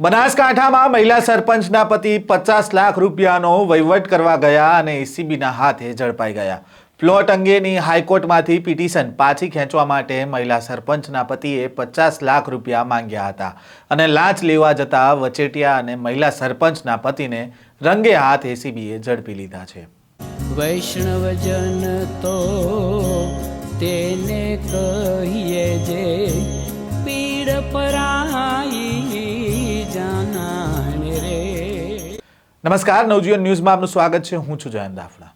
બનાસકાંઠામાં મહિલા સરપંચના પતિ પચાસ લાખ રૂપિયાનો વહીવટ કરવા ગયા અને એસીબીના હાથે ઝડપાઈ ગયા. પ્લોટ અંગેની હાઈકોર્ટમાંથી પિટિશન પાછી ખેંચવા માટે મહિલા સરપંચના પતિએ પચાસ લાખ રૂપિયા માંગ્યા હતા અને લાંચ લેવા જતા વચેટિયા અને મહિલા સરપંચના પતિને રંગે હાથ એસીબીએ ઝડપી લીધા છે. વૈષ્ણવજન તો તેને કહીએ જે નમસ્કાર, નવજીવન ન્યૂઝમાં આપનું સ્વાગત છે. હું છું જયંત દાફડા.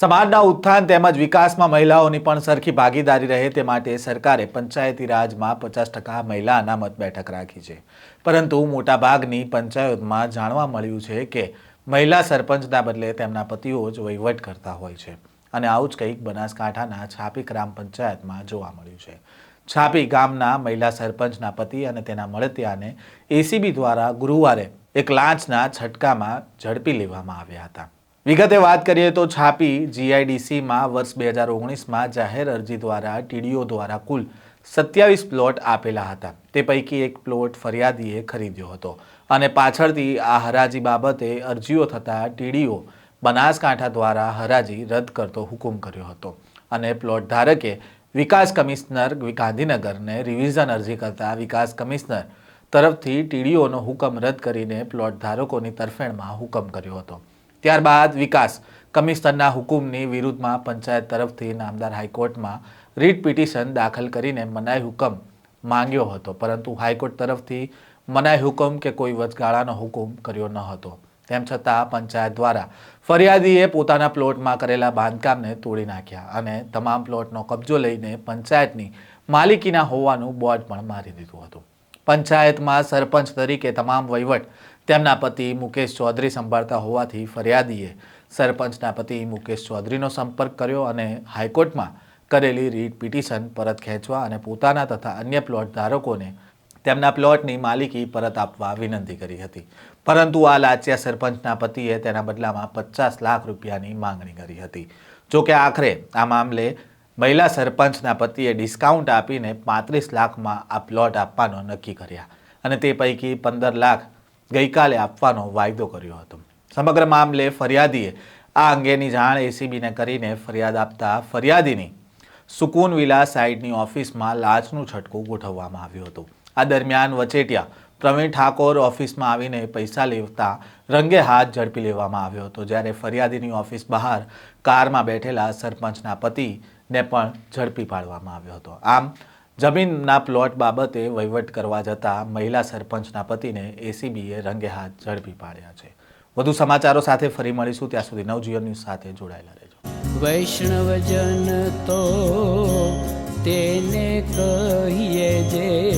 સમાજના ઉત્થાન તેમજ વિકાસમાં મહિલાઓની પણ સરખી ભાગીદારી રહે તે માટે સરકારે પંચાયતી રાજમાં પચાસ ટકા મહિલા અનામત બેઠક રાખી છે. પરંતુ મોટાભાગની પંચાયતમાં જાણવા મળ્યું છે કે મહિલા સરપંચના બદલે તેમના પતિઓ જ વહીવટ કરતા હોય છે. અને આવું જ કંઈક બનાસકાંઠાના છાપી ગ્રામ પંચાયતમાં જોવા મળ્યું છે. છાપી ગામના મહિલા સરપંચના પતિ અને તેના મળતિયાને એસીબી દ્વારા ગુરુવારે એક લાંચના છટકામાં ઝડપી લેવામાં આવ્યા હતા. વિગતે વાત કરીએ તો છાપી જીઆઈડીસીમાં વર્ષ બે હજાર ઓગણીસમાં જાહેર અરજી દ્વારા ટીડીઓ દ્વારા કુલ સત્યાવીસ પ્લોટ આપેલા હતા. તે પૈકી એક પ્લોટ ફરિયાદીએ ખરીદ્યો હતો અને પાછળથી આ હરાજી બાબતે અરજીઓ થતાં ટીડીઓ બનાસકાંઠા દ્વારા હરાજી રદ કરતો હુકમ કર્યો હતો અને પ્લોટ ધારકે વિકાસ કમિશનર ગાંધીનગરને રિવિઝન અરજી કરતા વિકાસ કમિશનર તરફથી ટીડીઓનો હુકમ રદ કરીને પ્લોટ ધારકોની તરફેણમાં હુકમ કર્યો હતો. ત્યારબાદ વિકાસ કમિશનરના હુકમની વિરુદ્ધમાં પંચાયત તરફથી નામદાર હાઈકોર્ટમાં રીટ પિટિશન દાખલ કરીને મનાઈ હુકમ માંગ્યો હતો. પરંતુ હાઈકોર્ટ તરફથી મનાઈ હુકમ કે કોઈ વચગાળાનો હુકમ કર્યો ન હતો. તેમ છતાં પંચાયત દ્વારા ફરિયાદીએ પોતાના પ્લોટમાં કરેલા બાંધકામને તોડી નાખ્યા અને તમામ પ્લોટનો કબજો લઈને પંચાયતની માલિકીના હોવાનું બોર્ડ પણ મારી દીધું હતું. પંચાયતમાં સરપંચ તરીકે તમામ વહીવટ તેમના પતિ મુકેશ ચૌધરી સંભાળતા હોવાથી ફરિયાદીએ સરપંચના પતિ મુકેશ ચૌધરીનો સંપર્ક કર્યો અને હાઈકોર્ટમાં કરેલી રીટ પિટિશન પરત ખેંચવા અને પોતાના તથા અન્ય પ્લોટ ધારકોને તેમના પ્લોટની માલિકી પરત આપવા વિનંતી કરી હતી. પરંતુ આ લાચિયા સરપંચના પતિએ તેના બદલામાં પચાસ લાખ રૂપિયાની માંગણી કરી હતી. જોકે આખરે આ મામલે મહિલા સરપંચના પતિએ ડિસ્કાઉન્ટ આપીને પાંત્રીસ લાખમાં આ પ્લોટ આપવાનો નક્કી કર્યા અને તે પૈકી પંદર લાખ ગઈકાલે આપવાનો વાયદો કર્યો હતો. સમગ્ર મામલે ફરિયાદીએ આ અંગેની જાણ એસીબીને કરીને ફરિયાદ આપતા ફરિયાદીની સુકૂન વિલા સાઇડની ઓફિસમાં લાંચનું છટકું ગોઠવવામાં આવ્યું હતું. આ દરમિયાન વચેટિયા પ્રવીણ ઠાકોર ઓફિસમાં આવીને પૈસા લેવતા રંગે હાથ ઝડપી લેવામાં આવ્યો હતો. જ્યારે ફરિયાદીની ઓફિસ બહાર કારમાં બેઠેલા સરપંચના પતિને પણ ઝડપી પાડવામાં આવ્યો હતો. આમ, જમીનના પ્લોટ બાબતે વહીવટ કરવા જતા મહિલા સરપંચના પતિને એસીબીએ રંગે હાથ ઝડપી પાડ્યા છે. વધુ સમાચારો સાથે ફરી મળીશું. ત્યાં સુધી નવજીવન ન્યૂઝ સાથે જોડાયેલા રહેજો. વૈષ્ણવજન તો તેને કહીએ જે